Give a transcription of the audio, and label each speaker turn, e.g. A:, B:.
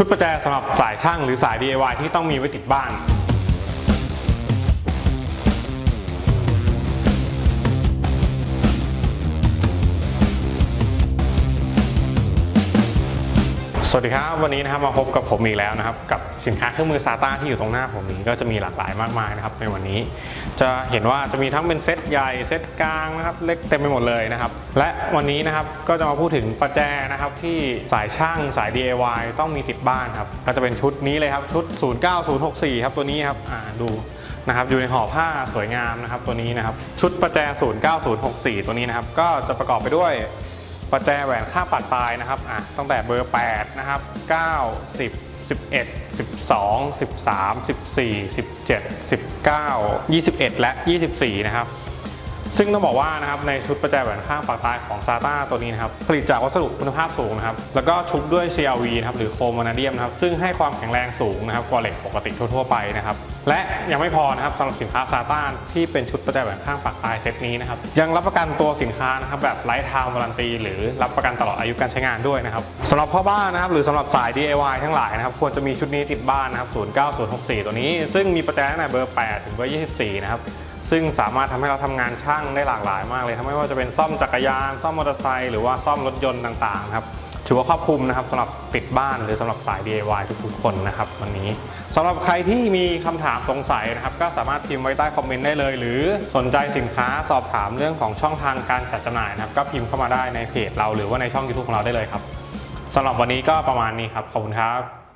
A: ชุดประแจสำหรับสายช่างหรือสาย DIY ที่ต้องมีไว้ติดบ้าน สวัสดีครับ วันนี้นะครับมาพบกับผมอีกแล้วนะครับ กับสินค้าเครื่องมือซาต้าที่อยู่ตรงหน้าผมนี้ก็จะมีหลากหลายมากมายนะครับในวันนี้ จะเห็นว่าจะมีทั้งเป็นเซตใหญ่เซตกลางนะครับเล็กเต็มไปหมดเลยนะครับ และวันนี้นะครับก็จะมาพูดถึงประแจนะครับที่สายช่างสาย DIY ต้องมีติดบ้านครับก็จะเป็นชุดนี้เลยครับชุด 09064 ครับตัวนี้ครับอ่าดูนะครับอยู่ในห่อผ้าสวยงามนะครับตัวนี้นะครับชุดประแจ 09064 ตัวนี้นะครับก็จะประกอบไปด้วย ประแจแหวนค่าปัดปลายนะครับอะตั้งแต่เบอร์8นะครับ9 10 11 12 13 14 17 19 21 และ 24 นะครับ ซึ่งต้องบอกว่านะครับในชุดประแจแหวนข้างปากตายของซาต้าตัวนี้นะครับผลิตจากวัสดุคุณภาพสูงนะครับแล้วก็ชุบด้วย CRV นะครับหรือโครมวานาเดียมนะครับซึ่งให้ความแข็งแรงสูงนะครับกว่าเหล็กปกติทั่วๆไปนะครับและยังไม่พอนะครับสำหรับสินค้าซาต้าที่เป็นชุดประแจแหวนข้างปากตายเซตนี้นะครับยังรับประกันตัวสินค้านะครับแบบไลฟ์ไทม์วารันตีหรือรับประกันตลอดอายุการใช้งานด้วยนะครับสำหรับพ่อบ้านนะครับหรือสำหรับสาย DIY ทั้งหลายนะครับควรจะมีชุดนี้ติดบ้านนะครับ09064 ตัวนี้ ซึ่งมีประแจตั้งแต่เบอร์8ถึงเบอร์24นะครับ ซึ่งสามารถทำให้เราทำงานช่างได้หลากหลายมากเลยทั้งไม่ว่าจะเป็นซ่อมจักรยาน ซ่อมมอเตอร์ไซค์หรือว่าซ่อมรถยนต์ต่างๆครับถือว่าครอบคลุมนะครับสำหรับติดบ้านหรือสำหรับสาย DIY ทุกๆคนนะครับวันนี้สำหรับใครที่มีคำถามสงสัยนะครับก็สามารถพิมพ์ไว้ใต้คอมเมนต์ได้เลย หรือสนใจสินค้าสอบถามเรื่องของช่องทางการจัดจำหน่ายนะครับก็พิมพ์เข้ามาได้ในเพจเราหรือว่าในช่อง YouTube ของเราได้เลยครับสำหรับวันนี้ก็ประมาณนี้ครับขอบคุณครับ